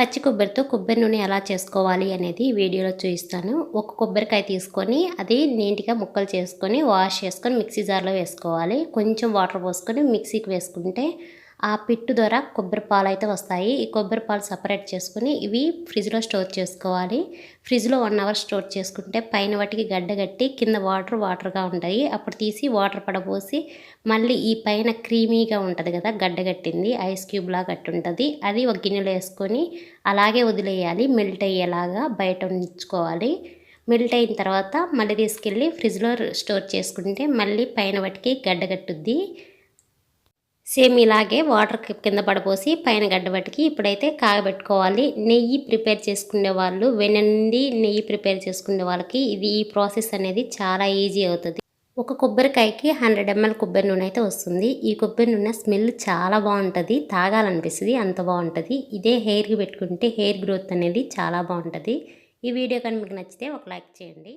పచ్చి కొబ్బరితో కొబ్బరి నూనె ఎలా చేసుకోవాలి అనేది వీడియోలో చూపిస్తాను. ఒక కొబ్బరికాయ తీసుకొని అది నీట్గా ముక్కలు చేసుకొని వాష్ చేసుకొని మిక్సీ జార్లో వేసుకోవాలి. కొంచెం వాటర్ పోసుకొని మిక్సీకి వేసుకుంటే ఆ పిట్టు ద్వారా కొబ్బరి పాలు అయితే వస్తాయి. ఈ కొబ్బరి పాలు సపరేట్ చేసుకుని ఇవి ఫ్రిడ్జ్లో స్టోర్ చేసుకోవాలి. ఫ్రిడ్జ్లో వన్ అవర్ స్టోర్ చేసుకుంటే పైన వాటికి గడ్డ కట్టి కింద వాటర్ వాటర్గా ఉంటాయి. అప్పుడు తీసి వాటర్ పడబోసి మళ్ళీ ఈ పైన క్రీమీగా ఉంటుంది కదా గడ్డ కట్టింది ఐస్ క్యూబ్ లాగా గట్టి ఉంటుంది అది ఒక గిన్నెలో వేసుకొని అలాగే వదిలేయాలి. మెల్ట్ అయ్యేలాగా బయట ఉంచుకోవాలి. మెల్ట్ అయిన తర్వాత మళ్ళీ తీసుకెళ్ళి ఫ్రిడ్జ్లో స్టోర్ చేసుకుంటే మళ్ళీ పైన వాటికి గడ్డ కట్టుద్ది. సేమ్ ఇలాగే వాటర్ కింద పడపోసి పైన గడ్డబట్టికి ఇప్పుడైతే కాగబెట్టుకోవాలి. నెయ్యి ప్రిపేర్ చేసుకునే వాళ్ళు వెనండి నెయ్యి ప్రిపేర్ చేసుకునే వాళ్ళకి ఇది ఈ ప్రాసెస్ అనేది చాలా ఈజీ అవుతుంది. ఒక కొబ్బరికాయకి హండ్రెడ్ ఎంఎల్ కొబ్బరి నూనె అయితే వస్తుంది. ఈ కొబ్బరి నూనె స్మెల్ చాలా బాగుంటుంది తాగాలనిపిస్తుంది అంత బాగుంటుంది. ఇదే హెయిర్కి పెట్టుకుంటే హెయిర్ గ్రోత్ అనేది చాలా బాగుంటుంది. ఈ వీడియో కానీ మీకు నచ్చితే ఒక లైక్ చేయండి.